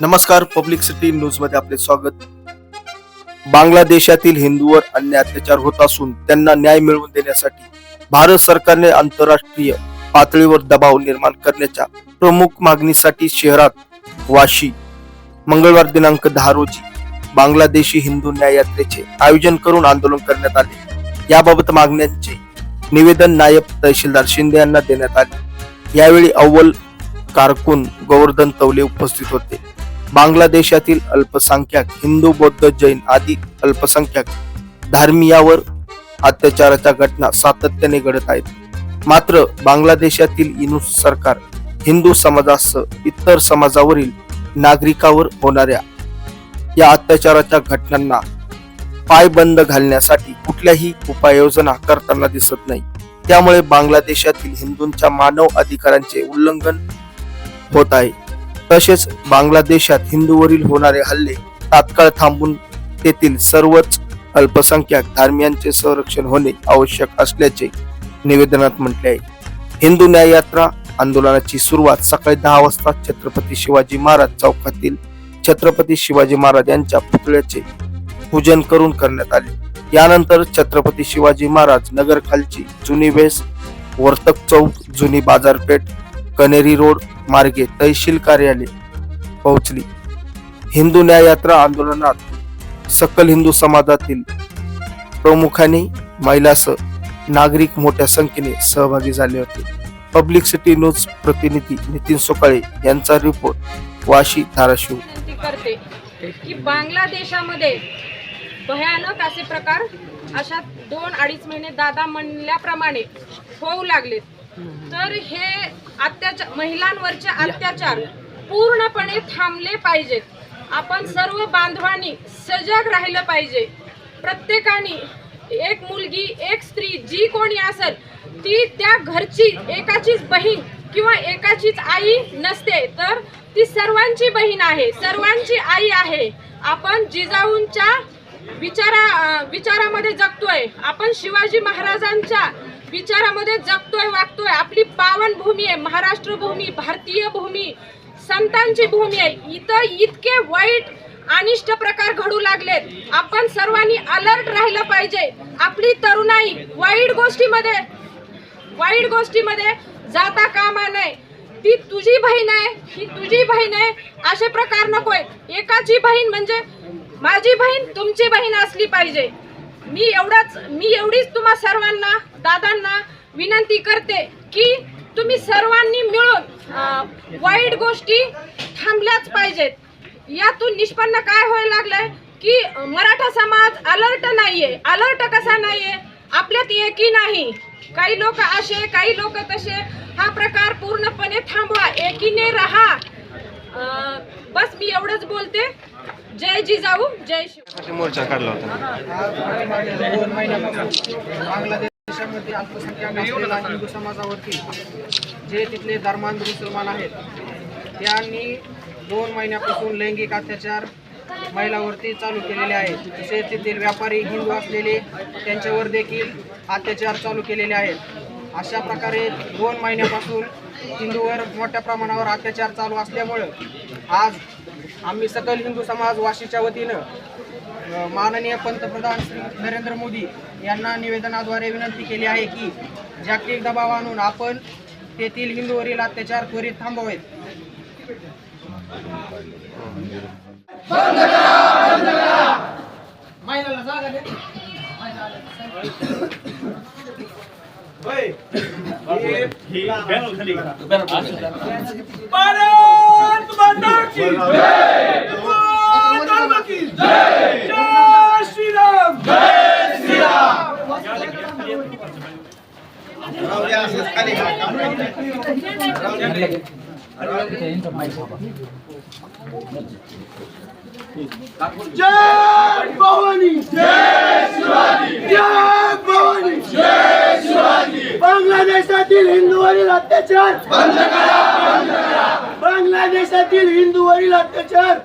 नमस्कार public city न्यूजमध्ये आपले स्वागत. बांगलादेशातील हिंदूवर अन्य अत्याचार होत असून त्यांना न्याय मिळवून देण्यासाठी भारत सरकारने आंतरराष्ट्रीय पातळीवर दबाव निर्माण करण्याच्या प्रमुख मागणीसाठी शहरात वाशी मंगळवार दिनांक दहा रोजी बांगलादेशी हिंदू न्याय यात्रेचे आयोजन करून आंदोलन करण्यात आले. याबाबत मागण्यांचे निवेदन नायब तहसीलदार शिंदे यांना देण्यात आले. यावेळी अव्वल कारकून गोवर्धन तवले उपस्थित होते. बांगलादेशातील अल्पसंख्याक हिंदू बौद्ध जैन आदी अल्पसंख्याक धार्मियावर अत्याचाराच्या घटना सातत्याने घडत आहेत. मात्र बांगलादेशातील इनुस सरकार हिंदू समाजासह इतर समाजावरील नागरिकावर होणाऱ्या या अत्याचाराच्या घटनांना पायबंद घालण्यासाठी कुठल्याही उपाययोजना करताना दिसत नाही. त्यामुळे बांगलादेशातील हिंदूंच्या मानव अधिकारांचे उल्लंघन होत आहे. तसेच बांगलादेशात हिंदूवरील होणारे हल्ले तात्काळ थांबून तेथील सर्वच अल्पसंख्याक धार्मियांचे संरक्षण होणे आवश्यक असल्याचे निवेदनात म्हटले आहे. हिंदू न्याय यात्रा आंदोलनाची सुरुवात सकाळी दहा वाजता छत्रपती शिवाजी महाराज चौकातील छत्रपती शिवाजी महाराज यांच्या पुतळ्याचे पूजन करून करण्यात आले. यानंतर छत्रपती शिवाजी महाराज नगर खालची जुनी वेस वर्तक चौक जुनी बाजारपेठ कनेरी रोड मार्गे तहसील कार्यालय पोहोचली. हिंदू न्याय यात्रा आंदोलनात सकल हिंदू समाजातील प्रमुखांनी महिलासह नागरिक मोठ्या संख्येने सहभागी झाले होते. पब्लिक सिटी न्यूज प्रतिनिधी नितीन सोकाळे यांचा रिपोर्ट वाशी धाराशिव. करते की बांगलादेशामध्ये भयानक असे प्रकार अशा दोन अडीच महिने दादा म्हणल्याप्रमाणे होऊ लागलेत. तर हे अत्याचार महिलांवरचे अत्याचार पूर्णपणे थांबले पाहिजेत. आपण सर्व बांधवांनी सजग राहिलं पाहिजे. प्रत्येकाने एक मुलगी एक स्त्री जी कोणी असेल ती त्या घरची एकाचीच बहीण किंवा एकाचीच आई नसते. तर ती सर्वांची बहीण आहे सर्वांची आई आहे. आपण जिजाऊंच्या विचारा विचारामध्ये जगतोय. आपण शिवाजी महाराजांच्या विचारामध्ये जगतोय वागतोय. आपली पावन भूमी आहे महाराष्ट्र भूमी भारतीय भूमी संतांची भूमी आहे. इथं इतके वाईट अनिष्ट प्रकार घडू लागलेत. आपण सर्वांनी अलर्ट राहिलं पाहिजे. आपली तरुणाई वाईट गोष्टीमध्ये वाईट गोष्टीमध्ये जाता कामा नये. ती तुझी बहीण आहे ही तुझी बहीण आहे असे प्रकार नकोय. एकाची बहीण म्हणजे माझी बहीण तुमची बहीण असली पाहिजे. मी एवढाच मी एवढीच तुम्हा सर्वांना दादांना विनंती करते की तुम्ही सर्वांनी मिळून वाईट गोष्टी थांबल्याच पाहिजेत. यातून निष्पन्न काय व्हायला लागलंय की मराठा समाज अलर्ट नाहीये. अलर्ट कसा नाहीये? आपल्यात एकी नाही. काही लोक असे काही लोक तसे. हा प्रकार पूर्णपणे थांबवा. एकीने राहा. बस मी एवढंच बोलते. जय जिजाऊ जय शिव. मोर्चा काढला होता? दोन महिन्यापासून बांगलादेशामध्ये अल्पसंख्याक असलेल्या हिंदू समाजावरती जे तिथले धर्मांध मुसलमान आहेत त्यांनी दोन महिन्यापासून लैंगिक अत्याचार महिलावरती चालू केलेले आहेत. तसेच तेथील व्यापारी हिंदू असलेले त्यांच्यावर देखील अत्याचार चालू केलेले आहेत. अशा प्रकारे दोन महिन्यापासून हिंदूवर मोठ्या प्रमाणावर अत्याचार चालू असल्यामुळं आज आम्ही सकल हिंदू समाज वाशीच्या वतीनं माननीय पंतप्रधान श्री नरेंद्र मोदी यांना निवेदनाद्वारे विनंती केली आहे की जागतिक दबाव आणून आपण तेथील हिंदूवरील अत्याचार त्वरित थांबवावेत महिलाला जागा दे. बांगलादेशातील हिंदूवरील अत्याचार बंद करा बांगलादेशातील हिंदूवरील अत्याचार